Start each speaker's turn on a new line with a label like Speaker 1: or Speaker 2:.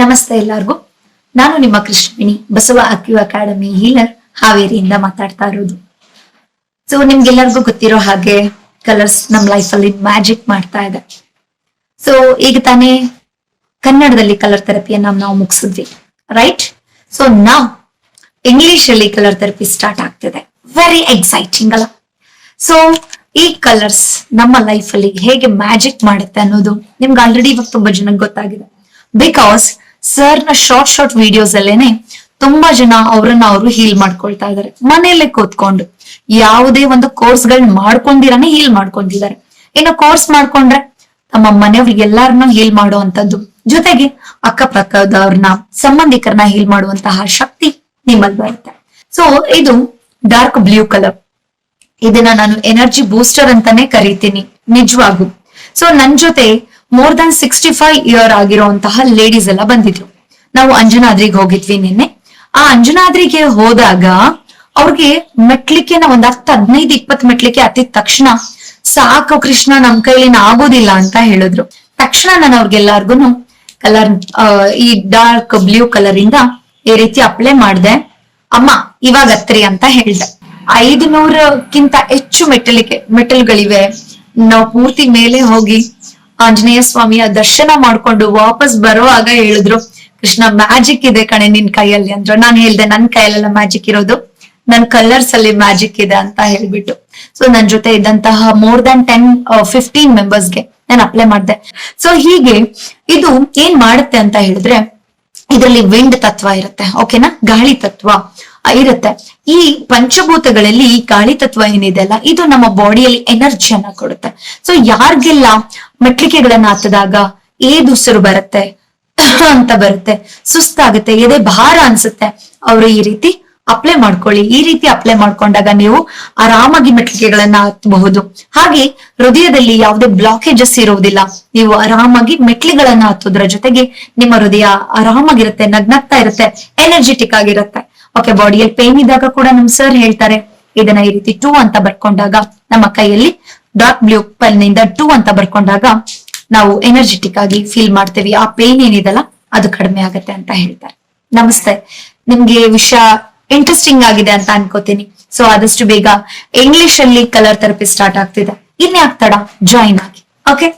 Speaker 1: ನಮಸ್ತೆ ಎಲ್ಲಾರ್ಗೂ. ನಾನು ನಿಮ್ಮ Krishnini Basava Acu Academy healer ಹಾವೇರಿಯಿಂದ ಮಾತಾಡ್ತಾ ಇರೋದು. ಸೊ ನಿಮ್ಗೆಲ್ಲರಿಗೂ ಗೊತ್ತಿರೋ ಹಾಗೆ ಕಲರ್ಸ್ ನಮ್ ಲೈಫ್ ಅಲ್ಲಿ ಮ್ಯಾಜಿಕ್ ಮಾಡ್ತಾ ಇದೆ. ಸೊ ಈಗ ತಾನೇ ಕನ್ನಡದಲ್ಲಿ ಕಲರ್ ಥೆರಪಿಯನ್ನ ನಾವು ಮುಗಿಸಿದ್ವಿ ರೈಟ್ ಸೊ ನಾವು ಇಂಗ್ಲಿಷ್ ಅಲ್ಲಿ ಕಲರ್ ಥೆರಪಿ ಸ್ಟಾರ್ಟ್ ಆಗ್ತಿದೆ. ವೆರಿ ಎಕ್ಸೈಟಿಂಗ್ ಅಲ್ಲ. ಸೊ ಈ ಕಲರ್ಸ್ ನಮ್ಮ ಲೈಫ್ ಅಲ್ಲಿ ಹೇಗೆ ಮ್ಯಾಜಿಕ್ ಮಾಡುತ್ತೆ ಅನ್ನೋದು ನಿಮ್ಗೆ ಆಲ್ರೆಡಿ ಇವಾಗ ತುಂಬಾ ಜನಕ್ಕೆ ಗೊತ್ತಾಗಿದೆ. ಬಿಕಾಸ್ ಸರ್ನ ಶಾರ್ಟ್ ಶಾರ್ಟ್ ವಿಡಿಯೋಸ್ ಅಲ್ಲೇನೆ ತುಂಬಾ ಜನ ಅವ್ರನ್ನ ಅವರು ಹೀಲ್ ಮಾಡ್ಕೊಳ್ತಾ ಇದಾರೆ. ಮನೆಯಲ್ಲೇ ಕೂತ್ಕೊಂಡು ಯಾವುದೇ ಒಂದು ಕೋರ್ಸ್ ಗಳನ್ನ ಮಾಡ್ಕೊಂಡಿರಾನೆ ಹೀಲ್ ಮಾಡ್ಕೊಂಡಿದ್ದಾರೆ. ಇನ್ನು ಕೋರ್ಸ್ ಮಾಡ್ಕೊಂಡ್ರೆ ತಮ್ಮ ಮನೆಯವ್ರಿಗೆ ಎಲ್ಲಾರನ್ನ ಹೀಲ್ ಮಾಡುವಂತದ್ದು ಜೊತೆಗೆ ಅಕ್ಕಪಕ್ಕದವ್ರನ್ನ ಸಂಬಂಧಿಕರನ್ನ ಹೀಲ್ ಮಾಡುವಂತಹ ಶಕ್ತಿ ನಿಮ್ಮಲ್ಲಿ ಬರುತ್ತೆ. ಸೊ ಇದು ಡಾರ್ಕ್ ಬ್ಲೂ ಕಲರ್ ಇದನ್ನ ನಾನು ಎನರ್ಜಿ ಬೂಸ್ಟರ್ ಅಂತಾನೆ ಕರಿತೀನಿ. ನಿಜವಾಗೂ ಸೊ ನನ್ ಜೊತೆ more than sixty five year ಆಗಿರುವಂತಹ ಲೇಡೀಸ್ ಎಲ್ಲ ಬಂದಿದ್ರು. ನಾವು ಅಂಜನಾದ್ರಿಗೆ ಹೋಗಿದ್ವಿ ನಿನ್ನೆ. ಆ ಅಂಜನಾದ್ರಿಗೆ ಹೋದಾಗ ಅವ್ರಿಗೆ ಮೆಟ್ಲಿಕ್ಕೆ ಒಂದ್ ಹತ್ತು ಹದಿನೈದು ಇಪ್ಪತ್ ಮೆಟ್ಲಿಕ್ಕೆ ಹತ್ತಿದ ತಕ್ಷಣ ಸಾಕು ಕೃಷ್ಣ, ನಮ್ ಕೈಲಿ ಆಗೋದಿಲ್ಲ ಅಂತ ಹೇಳಿದ್ರು. ತಕ್ಷಣ ನಾನು ಅವ್ರಿಗೆಲ್ಲಾರ್ಗುನು ಕಲರ್ ಈ ಡಾರ್ಕ್ ಬ್ಲೂ ಕಲರಿಂದ ಈ ರೀತಿ ಅಪ್ಲೈ ಮಾಡ್ದೆ. ಅಮ್ಮ, ಇವಾಗ ಹತ್ರಿ ಅಂತ ಹೇಳ್ದೆ. ಐದು ನೂರಕ್ಕಿಂತ ಹೆಚ್ಚು ಮೆಟ್ಟಲಿಕ್ಕೆ ಮೆಟ್ಟಲುಗಳಿವೆ ನಾವು ಪೂರ್ತಿ ಮೇಲೆ ಹೋಗಿ ಆಂಜನೇಯ ಸ್ವಾಮಿಯ ದರ್ಶನ ಮಾಡ್ಕೊಂಡು ವಾಪಸ್ ಬರುವಾಗ ಹೇಳಿದ್ರು, ಕೃಷ್ಣ ಮ್ಯಾಜಿಕ್ ಇದೆ ಕಣೆ ನಿನ್ ಕೈಯಲ್ಲಿ. ಅಂದ್ರು. ನಾನು ಹೇಳ್ದೆ, ನನ್ ಕೈಯಲ್ಲೆಲ್ಲ ಮ್ಯಾಜಿಕ್ ಇರೋದು. ನನ್ ಕಲರ್ಸ್ ಅಲ್ಲಿ ಮ್ಯಾಜಿಕ್ ಇದೆ ಅಂತ ಹೇಳ್ಬಿಟ್ಟು. ಸೊ ನನ್ ಜೊತೆ ಇದ್ದಂತಹ ಮೋರ್ ದನ್ ಟೆನ್ ಫಿಫ್ಟೀನ್ ಮೆಂಬರ್ಸ್ಗೆ ನಾನು ಅಪ್ಲೈ ಮಾಡಿದೆ. ಸೊ ಹೀಗೆ ಇದು ಏನ್ ಮಾಡುತ್ತೆ ಅಂತ ಹೇಳಿದ್ರೆ, ಇದರಲ್ಲಿ ವಿಂಡ್ ತತ್ವ ಇರುತ್ತೆ ಓಕೆನಾ ಗಾಳಿ ತತ್ವ ಇರುತ್ತೆ. ಈ ಪಂಚಭೂತಗಳಲ್ಲಿ ಈ ಗಾಳಿ ತತ್ವ ಏನಿದೆ ಅಲ್ಲ, ಇದು ನಮ್ಮ ಬಾಡಿಯಲ್ಲಿ ಎನರ್ಜಿಯನ್ನ ಕೊಡುತ್ತೆ. ಸೊ ಯಾರಿಗೆಲ್ಲ ಮೆಟ್ಲಿಕೆಗಳನ್ನ ಹತ್ತದಾಗ ಏದುಸರು ಬರುತ್ತೆ ಅಂತ ಬರುತ್ತೆ, ಸುಸ್ತಾಗುತ್ತೆ, ಎದೆ ಭಾರ ಅನ್ಸುತ್ತೆ. ಅವರು ಈ ರೀತಿ ಅಪ್ಲೈ ಮಾಡ್ಕೊಳ್ಳಿ. ಈ ರೀತಿ ಅಪ್ಲೈ ಮಾಡ್ಕೊಂಡಾಗ ನೀವು ಆರಾಮಾಗಿ ಮೆಟ್ಲಿಕೆಗಳನ್ನ ಹತ್ತಬಹುದು ಹಾಗೆ ಹೃದಯದಲ್ಲಿ ಯಾವುದೇ ಬ್ಲಾಕೇಜಸ್ ಇರುವುದಿಲ್ಲ ನೀವು ಆರಾಮಾಗಿ ಮೆಟ್ಲಿಗಳನ್ನ ಹತ್ತೋದ್ರ ಜೊತೆಗೆ ನಿಮ್ಮ ಹೃದಯ ಆರಾಮಾಗಿರುತ್ತೆ, ನಗ್ನಗ್ತಾ ಇರುತ್ತೆ ಎನರ್ಜೆಟಿಕ್ ಆಗಿರುತ್ತೆ. ಓಕೆ ಬಾಡಿಯಲ್ಲಿ ಪೇನ್ ಇದ್ದಾಗ ಕೂಡ ನಮ್ ಸರ್ ಹೇಳ್ತಾರೆ, ಇದನ್ನ ಈ ರೀತಿ ಟೂ ಅಂತ ಬರ್ಕೊಂಡಾಗ ನಮ್ಮ ಕೈಯಲ್ಲಿ ಡಾರ್ಕ್ ಬ್ಲೂ ಪೆನ್ನಿಂದ ಟೂ ಅಂತ ಬರ್ಕೊಂಡಾಗ ನಾವು ಎನರ್ಜೆಟಿಕ್ ಆಗಿ ಫೀಲ್ ಮಾಡ್ತೇವೆ. ಆ ಪೇನ್ ಏನಿದಲ್ಲ ಅದು ಕಡಿಮೆ ಆಗತ್ತೆ ಅಂತ ಹೇಳ್ತಾರೆ. ನಮಸ್ತೆ. ನಿಮ್ಗೆ ವಿಷಯ ಇಂಟ್ರೆಸ್ಟಿಂಗ್ ಆಗಿದೆ ಅಂತ ಅನ್ಕೋತೀನಿ. ಸೊ ಆದಷ್ಟು ಬೇಗ ಇಂಗ್ಲಿಷ್ ಅಲ್ಲಿ ಕಲರ್ ಥೆರಪಿ ಸ್ಟಾರ್ಟ್ ಆಗ್ತಿದೆ. ಇನ್ಯಾಕ್ ತಡ? ಜಾಯಿನ್ ಆಗಿ. ಓಕೆ